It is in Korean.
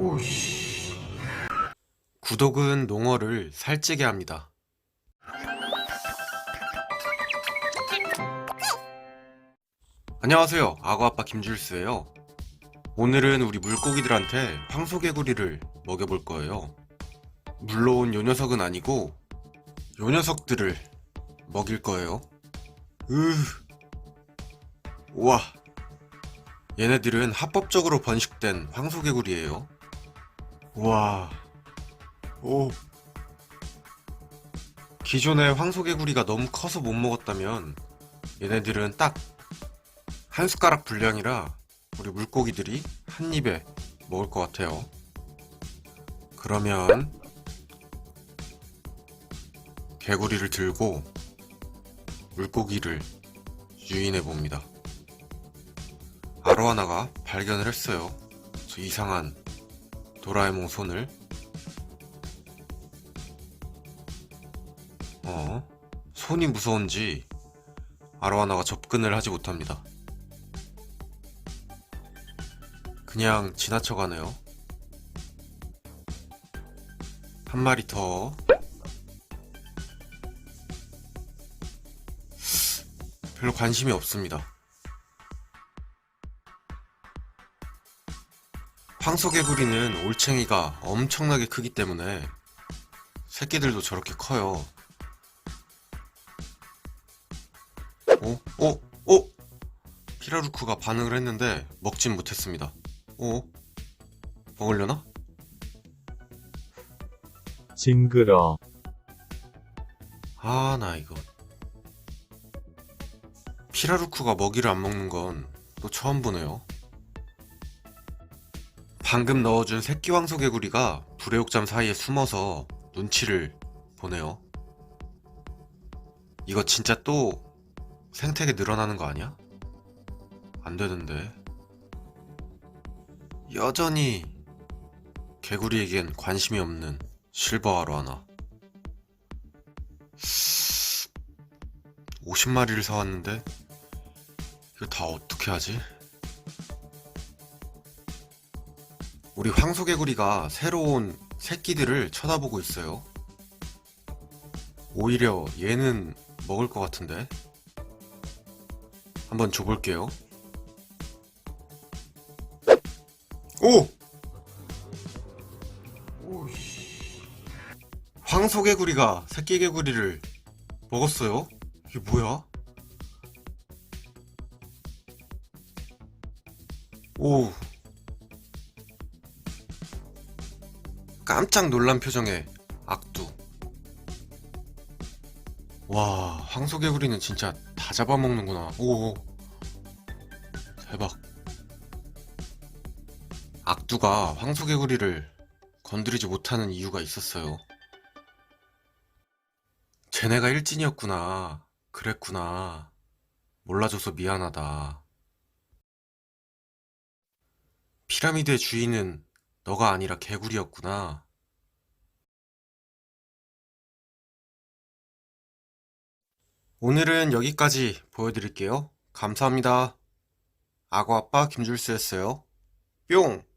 오씨. 구독은 농어를 살찌게 합니다. 안녕하세요. 악어아빠 김줄수예요. 오늘은 우리 물고기들한테 황소개구리를 먹여볼 거예요. 물론 요 녀석은 아니고 요 녀석들을 먹일 거예요. 으. 우와. 얘네들은 합법적으로 번식된 황소개구리예요. 우와. 오. 기존의 황소개구리가 너무 커서 못 먹었다면 얘네들은 딱 한 숟가락 분량이라 우리 물고기들이 한 입에 먹을 것 같아요. 그러면 개구리를 들고 물고기를 유인해 봅니다. 아로하나가 발견을 했어요. 저 이상한 도라에몽 손을 어? 손이 무서운지 아로하나가 접근을 하지 못합니다. 그냥 지나쳐가네요. 한 마리 더. 별로 관심이 없습니다. 황소개구리는 올챙이가 엄청나게 크기 때문에 새끼들도 저렇게 커요. 오, 오, 오! 피라루크가 반응을 했는데 먹진 못했습니다. 오? 먹으려나? 징그러. 아, 나 이거. 피라루크가 먹이를 안 먹는 건 또 처음 보네요. 방금 넣어준 새끼 황소개구리가 불의 옥잠 사이에 숨어서 눈치를 보네요. 이거 진짜 또 생태계 늘어나는 거 아니야? 안 되는데. 여전히 개구리에겐 관심이 없는 실버하러 하나. 50마리를 사왔는데 이거 다 어떻게 하지? 우리 황소개구리가 새로운 새끼들을 쳐다보고 있어요. 오히려 얘는 먹을 것 같은데. 한번 줘볼게요. 오! 황소개구리가 새끼개구리를 먹었어요? 이게 뭐야? 오. 깜짝 놀란 표정의 악두. 와, 황소개구리는 진짜 다 잡아먹는구나. 오. 대박. 악두가 황소개구리를 건드리지 못하는 이유가 있었어요. 쟤네가 일진이었구나. 그랬구나. 몰라줘서 미안하다. 피라미드의 주인은 너가 아니라 개구리였구나. 오늘은 여기까지 보여드릴게요. 감사합니다. 악어 아빠 김줄수였어요. 뿅!